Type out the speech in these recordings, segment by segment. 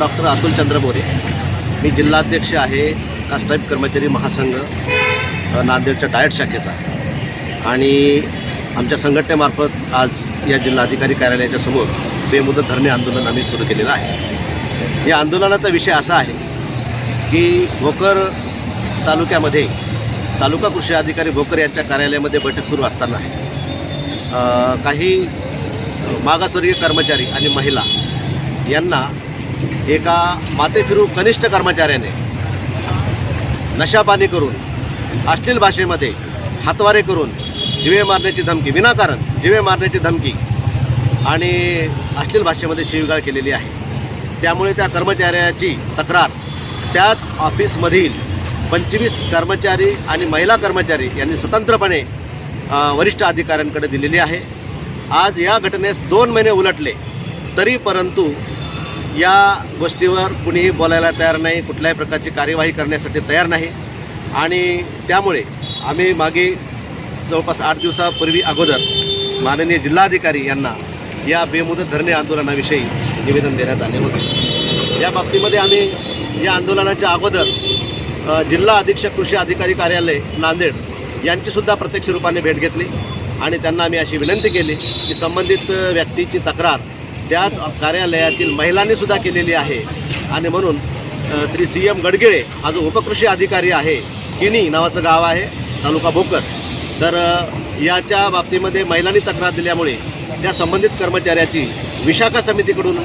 Doctor Atul चंद्र बोरे. मी जिल्हाध्यक्ष आहे कास्टाईप कर्मचारी महासंघ नांदेडच्या डायट शाखेचा. आणि आमच्या संघटनेमार्फत आज या जिल्हाधिकारी कार्यालयाच्या समोर बेमुदत धरणे आंदोलन आम्ही सुरू केलेलं आहे. या आंदोलनाचा विषय असा आहे की भोकर तालुक्यामध्ये तालुका कृषी अधिकारी भोकर यांच्या कार्यालयामध्ये बैठक सुरू असताना काही मागासवर्गीय कर्मचारी आणि महिला यांना एका मातेफिरू कनिष्ठ कर्मचाऱ्याने नशापानी करून अश्लील भाषेमध्ये हातवारे करून जिवे मारण्याची धमकी विनाकारण जिवे मारण्याची धमकी आणि अश्लील भाषेमध्ये शिवीगाळ केलेली आहे. त्यामुळे त्या कर्मचाऱ्याची तक्रार त्याच ऑफिसमधील पंचवीस कर्मचारी आणि महिला कर्मचारी यांनी स्वतंत्रपणे वरिष्ठ अधिकाऱ्यांकडे दिलेली आहे. आज या घटनेस दोन महिने उलटले तरी परंतु या गोष्टीवर कुणीही बोलायला तयार नाही कुठल्याही प्रकारची कार्यवाही करण्यासाठी तयार नाही. आणि त्यामुळे आम्ही मागे जवळपास आठ दिवसापूर्वी अगोदर माननीय जिल्हाधिकारी यांना या बेमुदत धरणे आंदोलनाविषयी निवेदन देण्यात आले होते. या बाबतीमध्ये आम्ही या आंदोलनाच्या अगोदर जिल्हा अधीक्षक कृषी अधिकारी कार्यालय नांदेड यांचीसुद्धा प्रत्यक्ष रूपाने भेट घेतली आणि त्यांना आम्ही अशी विनंती केली की संबंधित व्यक्तीची तक्रार त्याच कार्यालयातील महिलांनी सुद्धा केलेली आहे. आणि म्हणून श्री सी एम गडगिळे हा जो उपकृषी अधिकारी आहे किनी नावाचं गाव आहे तालुका भोकर. तर याच्या बाबतीमध्ये महिलांनी तक्रार दिल्यामुळे त्या संबंधित कर्मचाऱ्याची विशाखा समितीकडून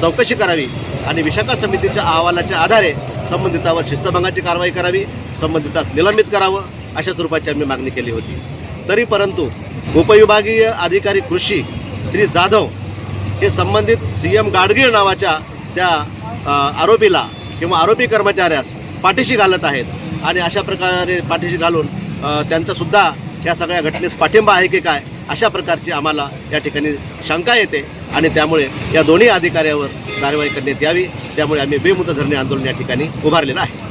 चौकशी करावी आणि विशाखा समितीच्या अहवालाच्या आधारे संबंधितावर शिस्तभंगाची कारवाई करावी संबंधितास निलंबित करावं अशा स्वरूपाची आम्ही मागणी केली होती. तरी परंतु उपविभागीय अधिकारी कृषी श्री जाधव हे संबंधित सी एम गाडगीळ नावाच्या त्या आरोपीला किंवा आरोपी कर्मचाऱ्यास पाठीशी घालत आहेत. आणि अशा प्रकारे पाठीशी घालून त्यांचासुद्धा या सगळ्या घटनेस पाठिंबा आहे की काय अशा प्रकारची आम्हाला या ठिकाणी शंका येते. आणि त्यामुळे या दोन्ही अधिकाऱ्यावर कारवाई करण्यात यावी. त्यामुळे आम्ही बेमुदत धरणे आंदोलन या ठिकाणी उभारलेलं आहे.